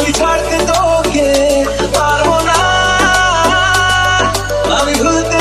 আমি ছাড়তে তোকে পারব না। আমি ভুলতে